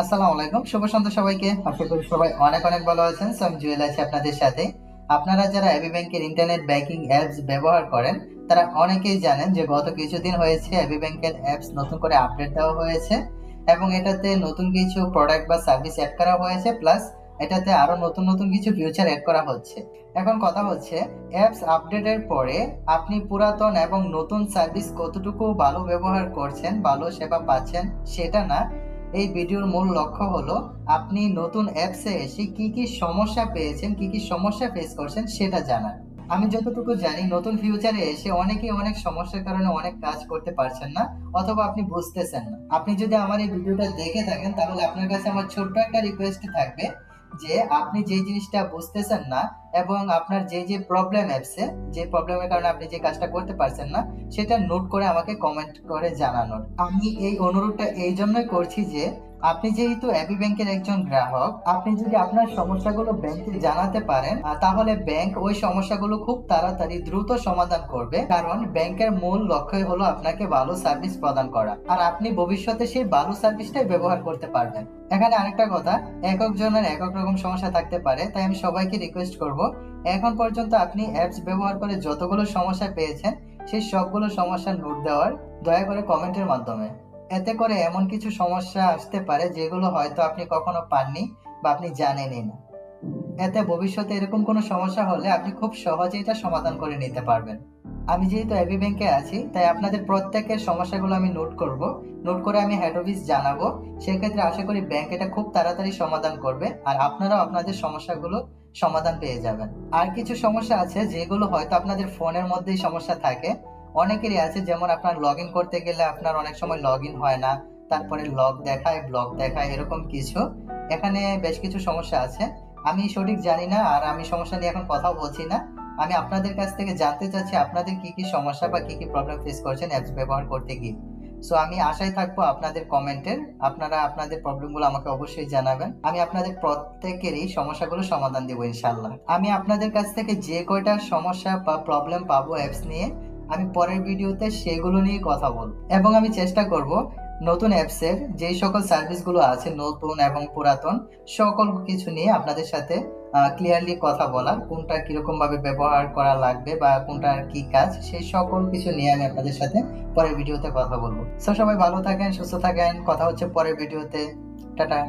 আসসালামু আলাইকুম। শুভ সন্ধ্যা সবাইকে। আশা করি সবাই অনেক অনেক ভালো আছেন। সো আমি জুয়েল আছি আপনাদের সাথে। আপনারা যারা এবি ব্যাংকের ইন্টারনেট ব্যাংকিং অ্যাপস ব্যবহার করেন, তারা অনেকেই জানেন যে গত কিছুদিন হয়েছে এবি ব্যাংকের অ্যাপস নতুন করে আপডেট দেওয়া হয়েছে এবং এটাতে নতুন কিছু প্রোডাক্ট বা সার্ভিস অ্যাড করা হয়েছে প্লাস এটাতে আরও নতুন নতুন কিছু ফিউচার অ্যাড করা হচ্ছে। এখন কথা হচ্ছে অ্যাপস আপডেটের পরে আপনি পুরাতন এবং নতুন সার্ভিস কতটুকু ভালো ব্যবহার করছেন, ভালো সেবা পাচ্ছেন, সেটা না। এই ভিডিওর মূল লক্ষ্য হলো আপনি নতুন অ্যাপসে এসে কি কি সমস্যা পেয়েছেন, কি কি সমস্যা ফেস করছেন সেটা জানার আমি যতটুকু জানি, নতুন ফিউচারে এসে অনেকেই অনেক সমস্যার কারণে অনেক কাজ করতে পারছেন না অথবা আপনি বুঝতেছেন না। আপনি যদি আমার এই ভিডিওটা দেখে থাকেন, তাহলে আপনার কাছে আমার ছোট্ট একটা রিকোয়েস্ট থাকবে যে আপনি যে জিনিসটা বুঝতেছেন না এবং আপনার যে যে প্রবলেম অ্যাপসে যে প্রবলেমের কারণে আপনি যে কাজটা করতে পারছেন না, সেটা নোট করে আমাকে কমেন্ট করে জানানোর। আমি এই অনুরোধটা এই জন্যই করছি যে আপনি যেহেতু অ্যাপি ব্যাংকের একজন গ্রাহক, আপনি যদি আপনার সমস্যাগুলো ব্যাংকে জানাতে পারেন তাহলে ব্যাংক ওই সমস্যাগুলো খুব তাড়াতাড়ি দ্রুত সমাধান করবে। কারণ ব্যাংকের মূল লক্ষ্যই হলো আপনাকে ভালো সার্ভিস প্রদান করা। আর আপনি ভবিষ্যতে সেই ভালো সার্ভিসটাই ব্যবহার করতে পারবেন। এখানে আরেকটা কথা, একক জনের একক রকম সমস্যা থাকতে পারে, তাই আমি সবাইকে রিকোয়েস্ট করব, এখন পর্যন্ত আপনি অ্যাপস ব্যবহার করে যতগুলো সমস্যা পেয়েছেন, সেই সবগুলো সমস্যার নোট দেওয়ার, দয়া করে কমেন্টের মাধ্যমে। এতে করে এমন কিছু সমস্যা আসতে পারে যেগুলো হয়তো আপনি কখনো পাননি বা আপনি জানেনই না। এতে ভবিষ্যতে এরকম কোনো সমস্যা হলে আপনি খুব সহজেই এটা সমাধান করে নিতে পারবেন। আমি যেহেতু এবি ব্যাংকে আছি, তাই আপনাদের প্রত্যেকের সমস্যাগুলো আমি নোট করব। নোট করে আমি হেড অফিস জানাব। সেক্ষেত্রে আশা করি ব্যাংক এটা খুব তাড়াতাড়ি সমাধান করবে আর আপনারাও আপনাদের সমস্যাগুলো সমাধান পেয়ে যাবেন। আর কিছু সমস্যা আছে যেগুলো হয়তো আপনাদের ফোনের মধ্যেই সমস্যা থাকে। অনেকেরই আছে, যেমন আপনার লগ করতে গেলে আপনার অনেক সময় লগ হয় না, তারপরে লগ দেখায় ব্লক দেখায়, এরকম কিছু। এখানে বেশ কিছু সমস্যা আছে। আমি সঠিক জানি না, আর আমি সমস্যা নিয়ে এখন কথা বলছি না। আমি আপনাদের কাছ থেকে জানতে চাচ্ছি, আপনাদের কি কি সমস্যা বা কি কি প্রবলেম ফেস করছেন অ্যাপস ব্যবহার করতে গিয়ে। সো আমি আশায় থাকব আপনাদের কমেন্টের আপনারা আপনাদের প্রবলেমগুলো আমাকে অবশ্যই জানাবেন। আমি আপনাদের প্রত্যেকেরই সমস্যাগুলো সমাধান দেবো ইনশাল্লাহ আমি আপনাদের কাছ থেকে যে কয়টা সমস্যা বা প্রবলেম পাবো অ্যাপস নিয়ে আমি পরের ভিডিওতে সেগুলো নিয়ে কথা বলব। এবং আমি চেষ্টা করব নতুন অ্যাপসের যেই সকল সার্ভিসগুলো আছে, নতুন এবং পুরাতন, সকল কিছু নিয়ে আপনাদের সাথে ক্লিয়ারলি কথা বলার কোনটা কীরকম ভাবে ব্যবহার করা লাগবে বা কোনটার কি কাজ, সেই সকল কিছু নিয়ে আমি আপনাদের সাথে পরের ভিডিওতে কথা বলব। সো সবাই ভালো থাকেন, সুস্থ থাকেন, কথা হচ্ছে পরের ভিডিওতে। টাটা।